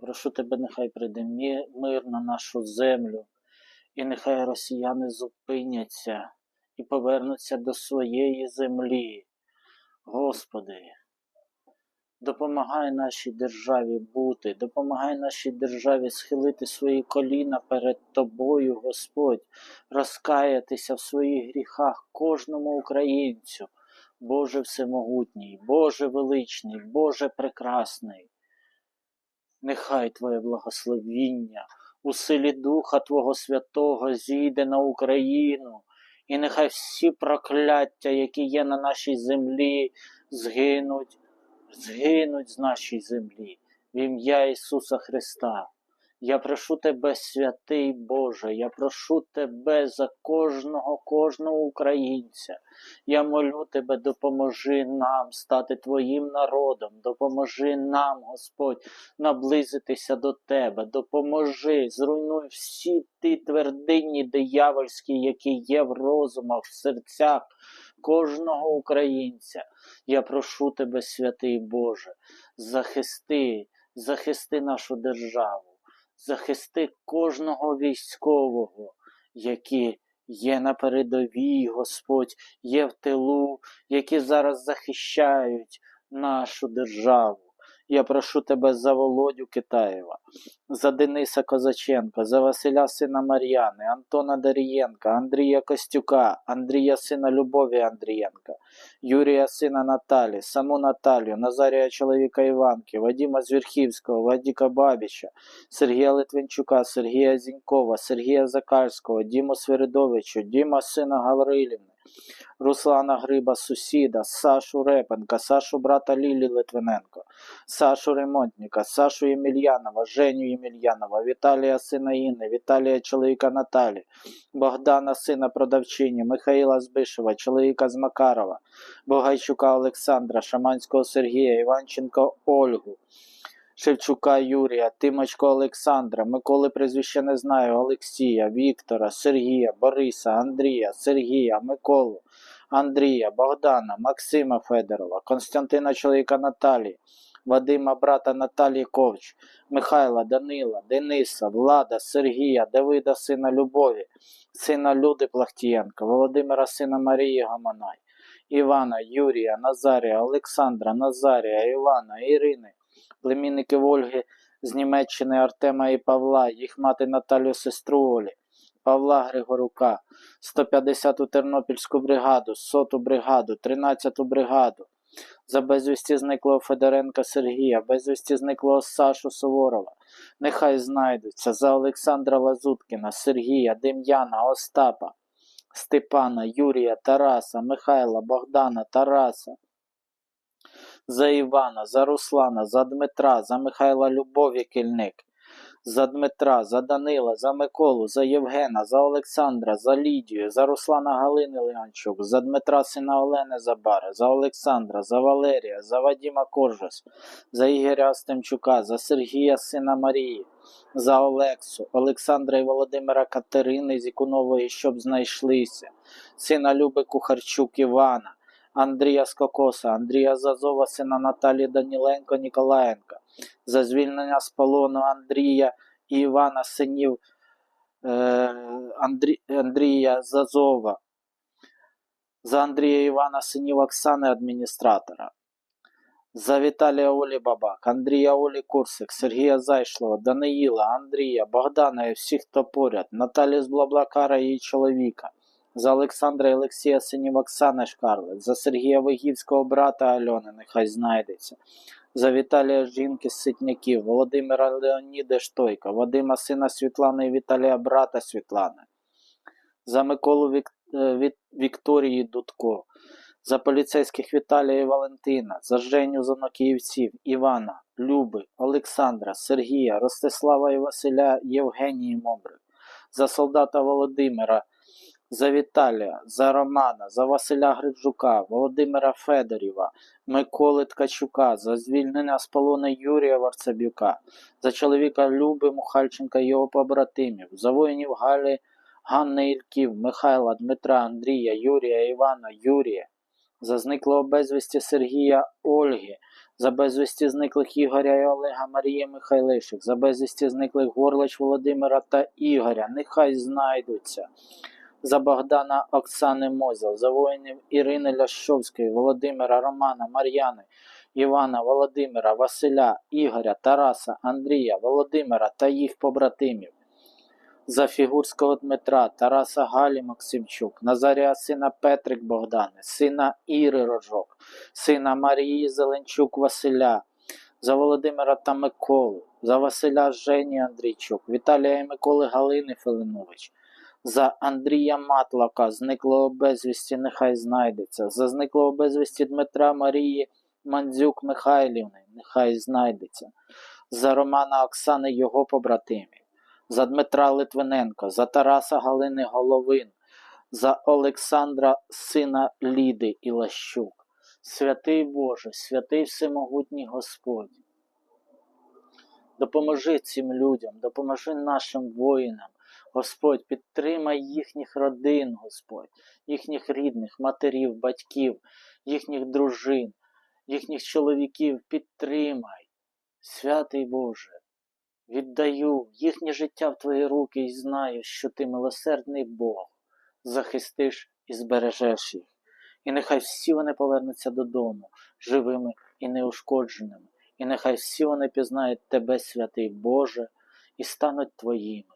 Прошу тебе, нехай прийде мир на нашу землю, і нехай росіяни зупиняться і повернуться до своєї землі. Господи, допомагай нашій державі бути, допомагай нашій державі схилити свої коліна перед Тобою, Господь, розкаятися в своїх гріхах кожному українцю. Боже Всемогутній, Боже величний, Боже прекрасний. Нехай Твоє благословіння у силі Духа Твого Святого зійде на Україну, і нехай всі прокляття, які є на нашій землі, згинуть, згинуть з нашої землі в ім'я Ісуса Христа. Я прошу тебе, святий Боже, я прошу тебе за кожного, кожного українця. Я молю тебе, допоможи нам стати Твоїм народом, допоможи нам, Господь, наблизитися до Тебе, допоможи, зруйнуй всі ті твердині диявольські, які є в розумах, в серцях кожного українця. Я прошу тебе, святий Боже, захисти, захисти нашу державу, захисти кожного військового, які є на передовій, Господь, є в тилу, які зараз захищають нашу державу. Я прошу тебе за Володю Китаєва, за Дениса Козаченка, за Василя сина Мар'яни, Антона Дарієнка, Андрія Костюка, Андрія сина Любові Андрієнка, Юрія сина Наталі, саму Наталію, Назарія чоловіка Іванки, Вадима Звірхівського, Вадіка Бабіча, Сергія Литвинчука, Сергія Зінькова, Сергія Закальського, Діму Свиридовичу, Діма сина Гаврилівни, Руслана Гриба, сусіда, Сашу Репенка, Сашу брата Лілі Литвиненко, Сашу Ремонтника, Сашу Ємельянова, Женю Ємельянова, Віталія сина Інни, Віталія чоловіка Наталі, Богдана сина продавчині, Михаїла Збишева, чоловіка з Макарова, Богайчука Олександра, Шаманського Сергія, Іванченко Ольгу. Шевчука Юрія, Тимочко Олександра, Миколи прізвище не знаю, Олексія, Віктора, Сергія, Бориса, Андрія, Сергія, Миколу, Андрія, Богдана, Максима Федорова, Константина чоловіка Наталії, Вадима брата Наталії Ковч, Михайла, Данила, Дениса, Влада, Сергія, Давида, сина Любові, сина Люди Плахтієнка, Володимира, сина Марії Гаманай, Івана, Юрія, Назарія, Олександра, Назарія, Івана, Ірини, племінників Ольги з Німеччини Артема і Павла, їх мати Наталю сестру Олі, Павла Григорука, 150-ту Тернопільську бригаду, 100-ту бригаду, 13-ту бригаду. За безвісті зниклого Федоренка Сергія, безвісті зниклого Сашу Суворова. Нехай знайдуться за Олександра Лазуткіна, Сергія, Дем'яна, Остапа, Степана, Юрія, Тараса, Михайла, Богдана, Тараса, за Івана, за Руслана, за Дмитра, за Михайла Любові Кільник, за Дмитра, за Данила, за Миколу, за Євгена, за Олександра, за Лідію, за Руслана Галини Леончук, за Дмитра сина Олени Забари, за Олександра, за Валерія, за Вадіма Коржес, за Ігоря Остемчука, за Сергія сина Марії, за Олексу, Олександра і Володимира Катерини Зікунової, щоб знайшлися, сина Люби Кухарчук Івана. Андрія Скокоса, Андрія Зазова, сина Наталії Даніленко Ніколаєнка, за звільнення з полону Андрія і Івана синів е, Андрі, Андрія Зазова, за Андрія Івана синів Оксани адміністратора, за Віталія Олі Бабак, Андрія Олі Курсик, Сергія Зайшлова, Даниїла, Андрія, Богдана і всіх, хто поряд, Наталі з Блаблакара і її чоловіка за Олександра і Олексія синів Оксани Шкарлет, за Сергія Вигівського брата Альони, нехай знайдеться, за Віталія жінки з Ситняків, Володимира Леоніда Штойка, Вадима сина Світлани і Віталія брата Світлани, за Миколу Вік... е, Вік... Вікторії Дудко, за поліцейських Віталія і Валентина, за Женю Занокіївців, Івана, Люби, Олександра, Сергія, Ростислава і Василя Євгенії Момрик, за солдата Володимира за Віталія, за Романа, за Василя Гриджука, Володимира Федорєва, Миколи Ткачука, за звільнення з полону Юрія Варцебюка, за чоловіка Люби Мухальченка і його побратимів, за воїнів Галі, Ганни Ільків, Михайла, Дмитра, Андрія, Юрія, Івана, Юрія, за зниклого безвісті Сергія Ольги, за безвісті зниклих Ігоря і Олега Марії Михайлиших, за безвісті зниклих Горлич Володимира та Ігоря, нехай знайдуться. За Богдана Оксани Мозел, за воїнів Ірини Ляшовської, Володимира Романа, Мар'яни, Івана, Володимира, Василя, Ігоря, Тараса, Андрія, Володимира та їх побратимів. За Фігурського Дмитра, Тараса Галі Максимчук, Назарія сина Петрик Богдани, сина Іри Рожок, сина Марії Зеленчук Василя, за Володимира та Миколу, за Василя Жені Андрійчук, Віталія і Миколи Галини Филинович, за Андрія Матлака, зниклого безвісті, нехай знайдеться, за зниклого безвісті Дмитра Марії Мандзюк Михайлівни, нехай знайдеться, за Романа Оксани його побратимів, за Дмитра Литвиненка, за Тараса Галини Головин, за Олександра сина Ліди Ілащук. Святий Боже, святий всемогутній Господь. Допоможи цим людям, допоможи нашим воїнам. Господь, підтримай їхніх родин, Господь, їхніх рідних, матерів, батьків, їхніх дружин, їхніх чоловіків підтримай. Святий Боже, віддаю їхнє життя в Твої руки і знаю, що Ти милосердний Бог, захистиш і збережеш їх. І нехай всі вони повернуться додому живими і неушкодженими. І нехай всі вони пізнають Тебе, святий Боже, і стануть Твоїми.